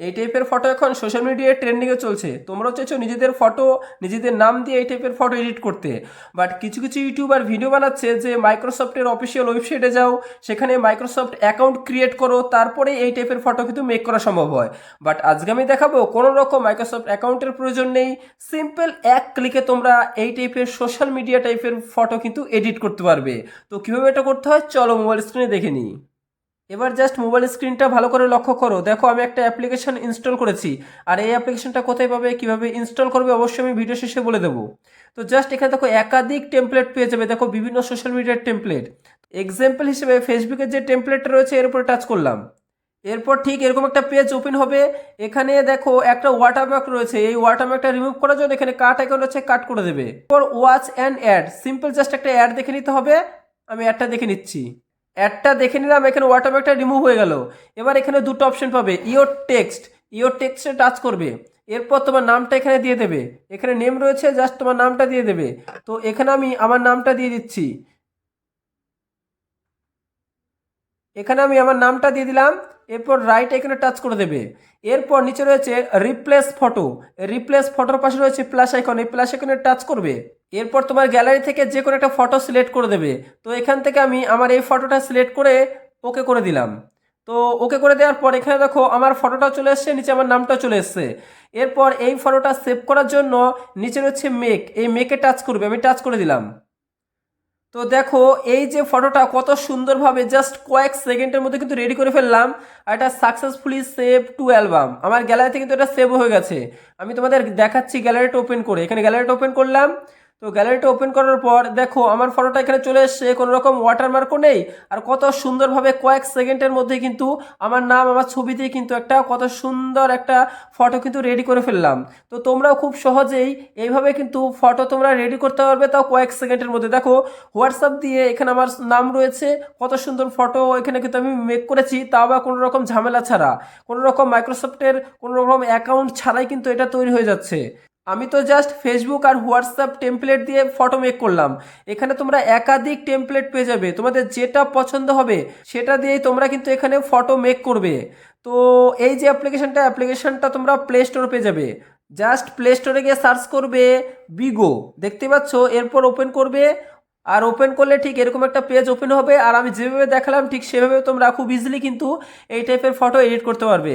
এই টাইপের ফটো এখন সোশ্যাল মিডিয়ায় ট্রেন্ডিংয়ে চলছে। তোমরাও চাইছো নিজেদের ফটো নিজেদের নাম দিয়ে এই টাইপের ফটো এডিট করতে। বাট কিছু কিছু ইউটিউবার ভিডিও বানাচ্ছে যে মাইক্রোসফটের অফিসিয়াল ওয়েবসাইটে যাও, সেখানে মাইক্রোসফট অ্যাকাউন্ট ক্রিয়েট করো, তারপরে এই টাইপের ফটো কিন্তু মেক করা সম্ভব হয়। বাট আজকে আমি দেখাবো কোনো রকম মাইক্রোসফট অ্যাকাউন্টের প্রয়োজন নেই। সিম্পল এক ক্লিকে তোমরা এই টাইপের সোশ্যাল মিডিয়া টাইপের ফটো কিন্তু এডিট করতে পারবে। তো কীভাবে এটা করতে হয়? চলো মোবাইল স্ক্রিনে দেখে নিই। এবার জাস্ট মোবাইল স্ক্রিনটা ভালো করে লক্ষ্য করো। দেখো, আমি একটা অ্যাপ্লিকেশন ইনস্টল করেছি। আর এই অ্যাপ্লিকেশনটা কোথায় পাবে, কীভাবে ইনস্টল করবে, অবশ্যই আমি ভিডিও শেষে বলে দেবো। তো জাস্ট এখানে দেখো, একাধিক টেমপ্লেট পেয়ে যাবে। দেখো, বিভিন্ন সোশ্যাল মিডিয়ার টেমপ্লেট এক্সাম্পল হিসেবে ফেসবুকের যে টেমপ্লেটটা রয়েছে, এর উপরে টাচ করলাম। এরপর ঠিক এরকম একটা পেজ ওপেন হবে। এখানে দেখো, একটা ওয়াটারমার্ক রয়েছে। এই ওয়াটারমার্কটা রিমুভ করার জন্য এখানে কাট আইকন রয়েছে কাট করে দেবে। এরপর watch and add simple just একটা অ্যাড দেখে নিতে হবে। আমি অ্যাডটা দেখে নিচ্ছি। অ্যাডটা দেখে নিলাম, এখানে অটোমেটিকটা রিমুভ হয়ে গেল। এবার এখানে দুটো অপশন পাবে ইওর টেক্সট ইওর টেক্সটে টাচ করবে। এরপর তোমার নামটা এখানে দিয়ে দেবে। এখানে নেম রয়েছে জাস্ট তোমার নামটা দিয়ে দেবে। তো এখানে আমি আমার নামটা দিয়ে দিচ্ছি। এখানে আমি আমার নামটা দিয়ে দিলাম, এরপর রাইট এখানে টাচ করে দেবে। এরপর নিচে রয়েছে রিপ্লেস ফটো রিপ্লেস ফটোর পাশে রয়েছে প্লাস আইকন এই প্লাস আইকনে টাচ করবে। এরপর তোমার গ্যালারি থেকে যে কোনো একটা ফটো সিলেক্ট করে দেবে। তো এখান থেকে আমি আমার এই ফটোটা সিলেক্ট করে ওকে করে দিলাম। তো ওকে করে দেওয়ার পর এখানে দেখো আমার ফটোটা চলে এসছে, নিচে আমার নামটা চলে এসছে। এরপর এই ফটোটা সেভ করার জন্য নিচে রয়েছে মেক এই মেকে টাচ করবে, আমি টাচ করে দিলাম। তো দেখো, এই যে ফটোটা কত সুন্দরভাবে জাস্ট কয়েক সেকেন্ডের মধ্যে কিন্তু রেডি করে ফেললাম, আর এটা সাকসেসফুলি সেভ টু অ্যালবাম আমার গ্যালারিতে কিন্তু এটা সেভ হয়ে গেছে। আমি তোমাদের দেখাচ্ছি গ্যালারিটা ওপেন করে। এখানে গ্যালারিটা ওপেন করলাম। তো গ্যালারিটা ওপেন করার পর দেখো আমার ফটোটা এখানে চলে এসছে কোনো রকম ওয়াটারমার্কও নেই। আর কত সুন্দরভাবে কয়েক সেকেন্ডের মধ্যে কিন্তু আমার নাম, আমার ছবি দিয়ে কিন্তু একটা কত সুন্দর একটা ফটো কিন্তু রেডি করে ফেললাম। তো তোমরাও খুব সহজেই এইভাবে কিন্তু ফটো তোমরা রেডি করতে পারবে তাও কয়েক সেকেন্ডের মধ্যে। দেখো হোয়াটসঅ্যাপ দিয়ে এখানে আমার নাম রয়েছে, কত সুন্দর ফটো এখানে কিন্তু আমি মেক করেছি তাও বা কোনো রকম ঝামেলা ছাড়া। কোনো রকম মাইক্রোসফটের কোনো রকম অ্যাকাউন্ট ছাড়াই কিন্তু এটা তৈরি হয়ে যাচ্ছে। আমি তো জাস্ট ফেসবুক আর হোয়াটসঅ্যাপ টেমপ্লেট দিয়ে ফটো মেক করলাম। এখানে তোমরা একাধিক টেমপ্লেট পেয়ে যাবে। তোমাদের যেটা পছন্দ হবে, সেটা দিয়েই তোমরা কিন্তু এখানে ফটো মেক করবে। তো এই যে অ্যাপ্লিকেশনটা অ্যাপ্লিকেশনটা তোমরা প্লে স্টোরে পেয়ে যাবে। জাস্ট প্লে স্টোরে গিয়ে সার্চ করবে বিগো দেখতে পাচ্ছ? এরপর ওপেন করবে। আর ওপেন করলে ঠিক এরকম একটা পেজ ওপেন হবে। আর আমি যেভাবে দেখালাম, ঠিক সেভাবে তোমরা খুব ইজিলি কিন্তু এই টাইপের ফটো এডিট করতে পারবে।